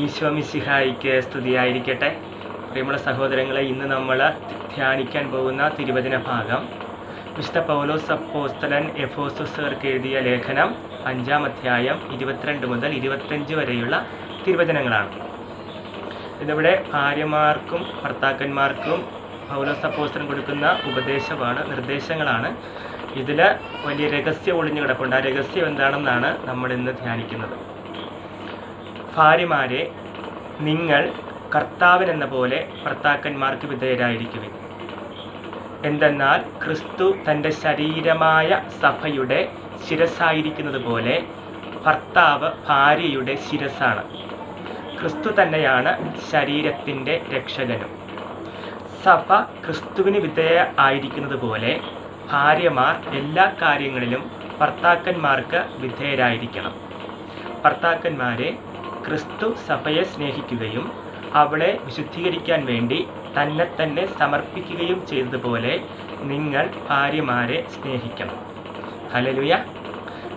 ഈശോ മിസിഹായിക്ക് സ്തുതിയായിരിക്കട്ടെ. പ്രിയമുള്ള സഹോദരങ്ങളെ ഇന്ന് നമ്മൾ ധ്യാനിക്കാൻ പോകുന്ന തിരുവചന ഭാഗം. വിശുദ്ധ പൗലോസ് അപ്പോസ്തലൻ എഫോസർക്ക് എഴുതിയ ലേഖനം അഞ്ചാം അധ്യായം ഇരുപത്തിരണ്ട് മുതൽ ഇരുപത്തഞ്ച് വരെയുള്ള തിരുവചനങ്ങളാണ്. ഇതിവിടെ ഭാര്യമാർക്കും ഭർത്താക്കന്മാർക്കും പൗലോസ് അപ്പോസ്തലൻ കൊടുക്കുന്ന ഉപദേശമാണ് നിർദ്ദേശങ്ങളാണ്. ഇതിൽ വലിയ രഹസ്യം ഒളിഞ്ഞു കിടപ്പുണ്ട്. ആ രഹസ്യം എന്താണെന്നാണ് നമ്മൾ ഇന്ന് ധ്യാനിക്കുന്നത്. ഭാര്യമാരെ നിങ്ങൾ കർത്താവിനെന്ന പോലെ ഭർത്താക്കന്മാർക്ക് വിധേയരായിരിക്കുവിൻ. എന്തെന്നാൽ ക്രിസ്തു തന്റെ ശരീരമായ സഭയുടെ ശിരസായിരിക്കുന്നത് പോലെ ഭർത്താവ് ഭാര്യയുടെ ശിരസാണ്. ക്രിസ്തു തന്നെയാണ് ശരീരത്തിന്റെ രക്ഷകനും. സഭ ക്രിസ്തുവിന് വിധേയ ആയിരിക്കുന്നത് പോലെ ഭാര്യമാർ എല്ലാ കാര്യങ്ങളിലും ഭർത്താക്കന്മാർക്ക് വിധേയരായിരിക്കണം. ഭർത്താക്കന്മാരെ ക്രിസ്തു സഭയെ സ്നേഹിക്കുകയും അവളെ വിശുദ്ധീകരിക്കാൻ വേണ്ടി തന്നെ തന്നെ സമർപ്പിക്കുകയും ചെയ്തതുപോലെ നിങ്ങൾ ഭാര്യമാരെ സ്നേഹിക്കണം. ഹലലുയ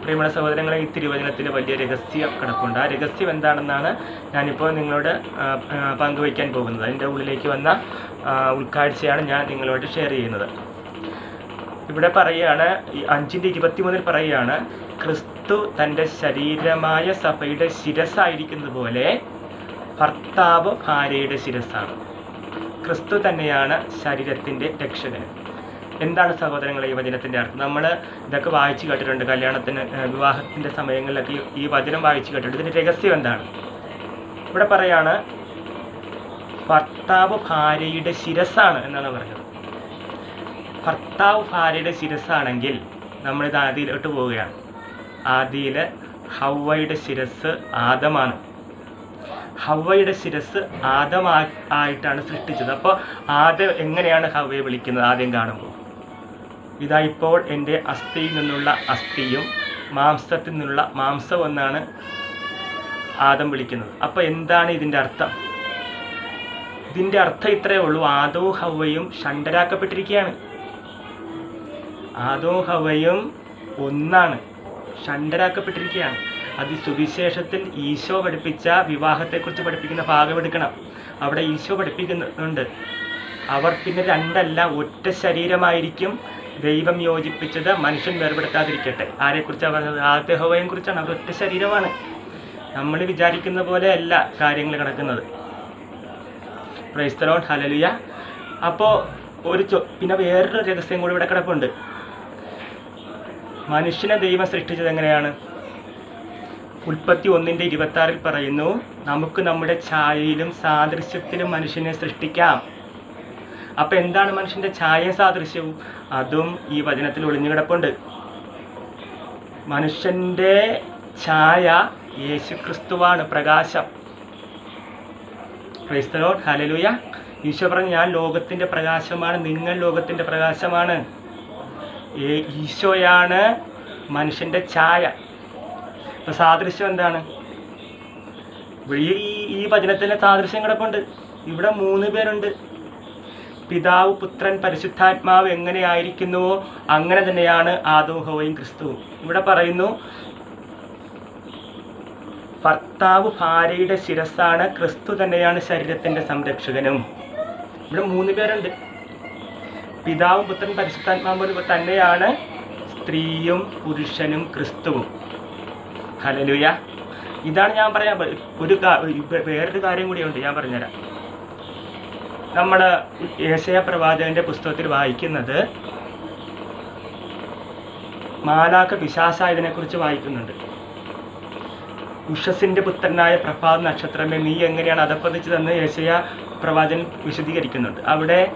പ്രിയമുള്ള സഹോദരങ്ങളെ ഈ തിരുവചനത്തിൽ വലിയ രഹസ്യം കിടപ്പുണ്ട്. ആ രഹസ്യം എന്താണെന്നാണ് ഞാനിപ്പോൾ നിങ്ങളോട് പങ്കുവയ്ക്കാൻ പോകുന്നത്. അതിന്റെ ഉള്ളിലേക്ക് വന്ന ഉൾക്കാഴ്ചയാണ് ഞാൻ നിങ്ങളോട് ഷെയർ ചെയ്യുന്നത്. ഇവിടെ പറയുകയാണ് അഞ്ചിന്റെ ഇരുപത്തി മൂന്നിൽ പറയുകയാണ് ക്രിസ്തു തന്റെ ശരീരമായ സഭയുടെ ശിരസായിരിക്കുന്നത് പോലെ ഭർത്താവ് ഭാര്യയുടെ ശിരസാണ് ക്രിസ്തു തന്നെയാണ് ശരീരത്തിന്റെ രക്ഷകൻ. എന്താണ് സഹോദരങ്ങളെ ഈ വചനത്തിന്റെ അർത്ഥം? നമ്മൾ ഇതൊക്കെ വായിച്ചു കേട്ടിട്ടുണ്ട്. കല്യാണത്തിന് വിവാഹത്തിന്റെ സമയങ്ങളിലൊക്കെ ഈ- വചനം വായിച്ചു കേട്ടിട്ടുണ്ട്. ഇതിന്റെ രഹസ്യം എന്താണ്? ഇവിടെ പറയാണ് ഭർത്താവ് ഭാര്യയുടെ ശിരസാണ് എന്നാണ് പറഞ്ഞത്. ഭർത്താവ് ഭാര്യയുടെ ശിരസാണെങ്കിൽ നമ്മളിത് ആദ്യയിലോട്ട് പോവുകയാണ്. ആദിയിൽ ഹവ്വയുടെ ശിരസ് ആദമാണ്. ഹവ്വയുടെ ശിരസ് ആദം ആയിട്ടാണ് സൃഷ്ടിച്ചത്. അപ്പോൾ ആദം എങ്ങനെയാണ് ഹവ്വയെ വിളിക്കുന്നത് ആദ്യം കാണുമ്പോൾ? ഇതാ ഇപ്പോൾ എന്റെ അസ്ഥിയിൽ നിന്നുള്ള അസ്ഥിയും മാംസത്തിൽ നിന്നുള്ള മാംസം എന്നാണ് ആദം വിളിക്കുന്നത്. അപ്പോൾ എന്താണ് ഇതിന്റെ അർത്ഥം? ഇതിന്റെ അർത്ഥം ഇത്രയേ ഉള്ളൂ. ആദവും ഹവ്വയും ഷണ്ടരാക്കപ്പെട്ടിരിക്കുകയാണ് ആദവും ഹവയും ഒന്നാണ്. ഷണ്ടരാക്കപ്പെട്ടിരിക്കുകയാണ് അത് സുവിശേഷത്തിൽ ഈശോ പഠിപ്പിച്ച വിവാഹത്തെക്കുറിച്ച് പഠിപ്പിക്കുന്ന ഭാഗം എടുക്കണം. അവിടെ ഈശോ പഠിപ്പിക്കുന്നുണ്ട്. അവർ പിന്നെ രണ്ടല്ല ഒറ്റ ശരീരമായിരിക്കും ദൈവം യോജിപ്പിച്ചത്. മനുഷ്യൻ വേർപെടുത്താതിരിക്കട്ടെ. ആരെക്കുറിച്ചാണ് പറഞ്ഞത് ആദ്യ കുറിച്ചാണ്. അവർ ഒറ്റ ശരീരമാണ്. നമ്മൾ വിചാരിക്കുന്ന പോലെ അല്ല കാര്യങ്ങൾ കിടക്കുന്നത് ക്രൈസ്തലോൺ ഹലലിയ അപ്പോൾ ഒരു ചോ പിന്നെ വേറൊരു രഹസ്യം കൂടി ഇവിടെ കിടപ്പുണ്ട്. മനുഷ്യനെ ദൈവം സൃഷ്ടിച്ചത് എങ്ങനെയാണ്? ഉൽപ്പത്തി ഒന്നിന്റെ ഇരുപത്തി ആറിൽ പറയുന്നു നമുക്ക് നമ്മുടെ ഛായയിലും സാദൃശ്യത്തിലും മനുഷ്യനെ സൃഷ്ടിക്കാം. അപ്പം എന്താണ് മനുഷ്യന്റെ ഛായയും സാദൃശ്യവും? അതും ഈ വചനത്തിൽ ഒളിഞ്ഞു കിടപ്പുണ്ട്. മനുഷ്യന്റെ ഛായ യേശുക്രിസ്തുവാണ് പ്രകാശം. ക്രൈസ്തലോ ഹലലുയ ഈശോ പറഞ്ഞു ഞാൻ ലോകത്തിന്റെ പ്രകാശമാണ് നിങ്ങൾ ലോകത്തിന്റെ പ്രകാശമാണ്. ഈശോയാണ് മനുഷ്യന്റെ ഛായ. ഇപ്പൊ സാദൃശ്യം എന്താണ്? ഈ ഈ- വചനത്തിലെ സാദൃശ്യം കിടപ്പുണ്ട്. ഇവിടെ മൂന്ന് പേരുണ്ട്. പിതാവ് പുത്രൻ പരിശുദ്ധാത്മാവ് എങ്ങനെയായിരിക്കുന്നുവോ അങ്ങനെ തന്നെയാണ് ആദോഹവും ക്രിസ്തുവും. ഇവിടെ പറയുന്നു ഭർത്താവ് ഭാര്യയുടെ ശിരസ്സാണ് ക്രിസ്തു തന്നെയാണ് ശരീരത്തിന്റെ സംരക്ഷകനും. ഇവിടെ മൂന്ന് പേരുണ്ട്. പിതാവും പുത്രൻ പരിശുദ്ധാത്മാവ് തന്നെയാണ്. സ്ത്രീയും പുരുഷനും ക്രിസ്തുവും. ഹലലുയ ഇതാണ് ഞാൻ പറയാൻ ഒരു വേറൊരു കാര്യം കൂടിയുണ്ട് ഞാൻ പറഞ്ഞുതരാം. നമ്മുടെ ഏശയ പ്രവാചകന്റെ പുസ്തകത്തിൽ വായിക്കുന്നത് മാലാക്ക പിശാസ ഇതിനെ കുറിച്ച് വായിക്കുന്നുണ്ട്. ഉഷസിന്റെ പുത്രനായ പ്രഭാത നക്ഷത്രമേ നീ എങ്ങനെയാണ് അതപ്പതിച്ചതെന്ന് യേശയ പ്രവാചകൻ വിശദീകരിക്കുന്നുണ്ട്. അവിടെ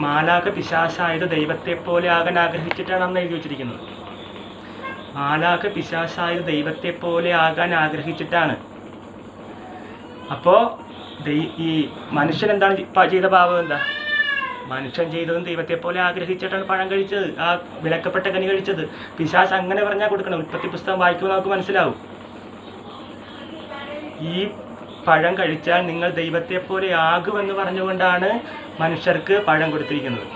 മാലാഖ പിശാശായത് ദൈവത്തെ പോലെ ആകാൻ ആഗ്രഹിച്ചിട്ടാണ് അന്ന് എഴുതി വച്ചിരിക്കുന്നത്. മാലാഖ പിശാശായത് ദൈവത്തെ പോലെ ആകാൻ ആഗ്രഹിച്ചിട്ടാണ്. അപ്പോ ഈ മനുഷ്യൻ എന്താണ് ചെയ്ത പാപം എന്താ? മനുഷ്യൻ ചെയ്തതും ദൈവത്തെ പോലെ ആഗ്രഹിച്ചിട്ടാണ് പഴം കഴിച്ചത് ആ വിലക്കപ്പെട്ട കനി കഴിച്ചത്. പിശാശ് അങ്ങനെ പറഞ്ഞാൽ കൊടുക്കണം. ഉൽപ്പത്തി പുസ്തകം വായിക്കുമ്പോൾ നമുക്ക് മനസ്സിലാവും. ഈ പഴം കഴിച്ചാൽ നിങ്ങൾ ദൈവത്തെ പോലെ ആകുമെന്ന് പറഞ്ഞുകൊണ്ടാണ് മനുഷ്യർക്ക് പഴം കൊടുത്തിരിക്കുന്നത്.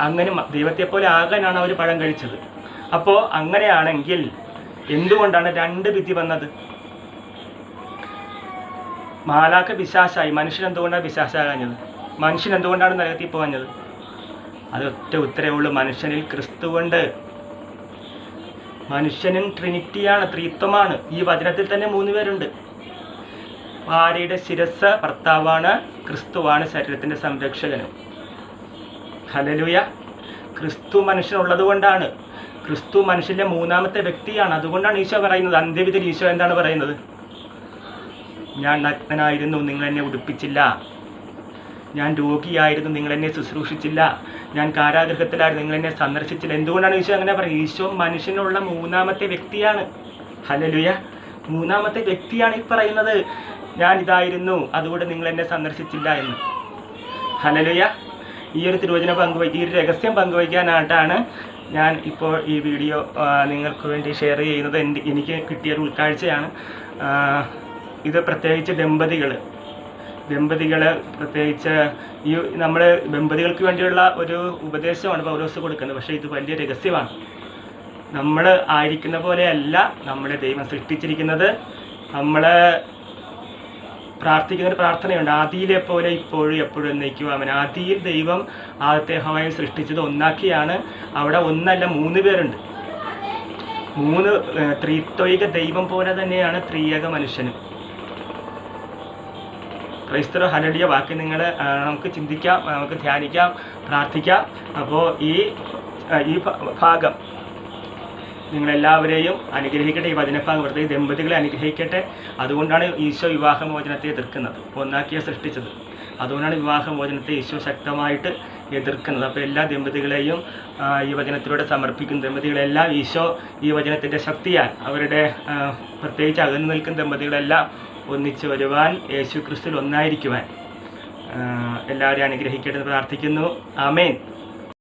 അങ്ങനെ ദൈവത്തെപ്പോലെ ദൈവത്തെ പോലെ ആകാനാണ് അവർ പഴം കഴിച്ചത്. അപ്പോൾ അങ്ങനെയാണെങ്കിൽ എന്തുകൊണ്ടാണ് രണ്ട് വിധി വന്നത്? മാലാക്ക പിശാശായി. മനുഷ്യൻ എന്തുകൊണ്ടാണ് പിശാശാകാഞ്ഞത് മനുഷ്യൻ എന്തുകൊണ്ടാണ് നരകത്തിൽ പോകാഞ്ഞത്? അതൊറ്റ ഉത്തരവേ ഉള്ളൂ. മനുഷ്യനിൽ ക്രിസ്തുവുണ്ട് മനുഷ്യനും ട്രിനിറ്റിയാണ് ത്രീത്വമാണ്. ഈ വചനത്തിൽ തന്നെ മൂന്ന് പേരുണ്ട്. ഭാര്യയുടെ ശിരസ് ഭർത്താവാണ് ക്രിസ്തുവാണ് ശരീരത്തിന്റെ സംരക്ഷകനും. ഹലലുയ ക്രിസ്തു മനുഷ്യനുള്ളത് കൊണ്ടാണ് ക്രിസ്തു മനുഷ്യന്റെ മൂന്നാമത്തെ വ്യക്തിയാണ്. അതുകൊണ്ടാണ് ഈശോ പറയുന്നത്. അന്ത്യവിധിയിൽ ഈശോ എന്താണ് പറയുന്നത്? ഞാൻ നഗ്നനായിരുന്നു നിങ്ങൾ എന്നെ ഉടുപ്പിച്ചില്ല. ഞാൻ രോഗിയായിരുന്നു നിങ്ങൾ എന്നെ ശുശ്രൂഷിച്ചില്ല. ഞാൻ കാരാഗ്രഹത്തിലായിരുന്നു നിങ്ങൾ എന്നെ സന്ദർശിച്ചില്ല. എന്തുകൊണ്ടാണ് ഈശോ അങ്ങനെ പറയുന്നത്? ഈശോ മനുഷ്യനുള്ള മൂന്നാമത്തെ വ്യക്തിയാണ്. ഹലലുയ മൂന്നാമത്തെ വ്യക്തിയാണ് ഈ പറയുന്നത്. ഞാൻ ഇതായിരുന്നു അതുകൊണ്ട് നിങ്ങൾ എന്നെ സന്ദർശിച്ചില്ല എന്ന്. ഹലലുയ ഈ ഒരു തിരുവചനം പങ്കുവയ്ക്ക ഈ ഒരു രഹസ്യം പങ്കുവയ്ക്കാനായിട്ടാണ് ഞാൻ ഇപ്പോൾ ഈ വീഡിയോ നിങ്ങൾക്ക് വേണ്ടി ഷെയർ ചെയ്യുന്നത്. എന്റെ എനിക്ക് കിട്ടിയൊരു ഉൾക്കാഴ്ചയാണ്. ഇത് പ്രത്യേകിച്ച് ദമ്പതികൾ. ദമ്പതികൾ പ്രത്യേകിച്ച് ഈ നമ്മൾ ദമ്പതികൾക്ക് വേണ്ടിയുള്ള ഒരു ഉപദേശമാണ് പൗരോസ് കൊടുക്കുന്നത്. പക്ഷേ ഇത് വലിയ രഹസ്യമാണ്. നമ്മൾ ആയിരിക്കുന്ന പോലെയല്ല നമ്മളെ ദൈവം സൃഷ്ടിച്ചിരിക്കുന്നത്. നമ്മൾ പ്രാർത്ഥിക്കുന്ന ഒരു പ്രാർത്ഥനയുണ്ട്. ആദിയിലെ പോലെ ഇപ്പോഴും എപ്പോഴും എന്നേക്കും. അവൻ ആദിയിൽ ദൈവം ആദ്യത്തെ ഹവായി സൃഷ്ടിച്ചത് ഒന്നാക്കിയാണ്. അവിടെ ഒന്നല്ല മൂന്ന് പേരുണ്ട്. മൂന്ന് ത്രിത്വൈക ദൈവം പോലെ തന്നെയാണ് ത്രിയേക മനുഷ്യനും. ക്രൈസ്തവ ഹലടിയ വാക്ക് നിങ്ങൾ നമുക്ക് ചിന്തിക്കാം നമുക്ക് ധ്യാനിക്കാം പ്രാർത്ഥിക്കാം. അപ്പോൾ ഈ ഈ ഭാഗം നിങ്ങളെല്ലാവരെയും അനുഗ്രഹിക്കട്ടെ. ഈ വചനഭാഗം പ്രത്യേകിച്ച് ദമ്പതികളെ അനുഗ്രഹിക്കട്ടെ. അതുകൊണ്ടാണ് ഈശോ വിവാഹമോചനത്തെ എതിർക്കുന്നത്. ഒന്നാക്കിയ സൃഷ്ടിച്ചത്. അതുകൊണ്ടാണ് വിവാഹമോചനത്തെ ഈശോ ശക്തമായിട്ട് എതിർക്കുന്നത്. അപ്പോൾ എല്ലാ ദമ്പതികളെയും ഈ വചനത്തിലൂടെ സമർപ്പിക്കുന്ന ദമ്പതികളെല്ലാം ഈശോ ഈ വചനത്തിന്റെ ശക്തിയാൽ അവരുടെ പ്രത്യേകിച്ച് അകന്നു നിൽക്കുന്ന ദമ്പതികളെല്ലാം ഒന്നിച്ചു വരുവാൻ യേശു ക്രിസ്തുവിൽ ഒന്നായിരിക്കുവാൻ എല്ലാവരെയും അനുഗ്രഹിക്കട്ടെ എന്ന് പ്രാർത്ഥിക്കുന്നു. ആമേൻ.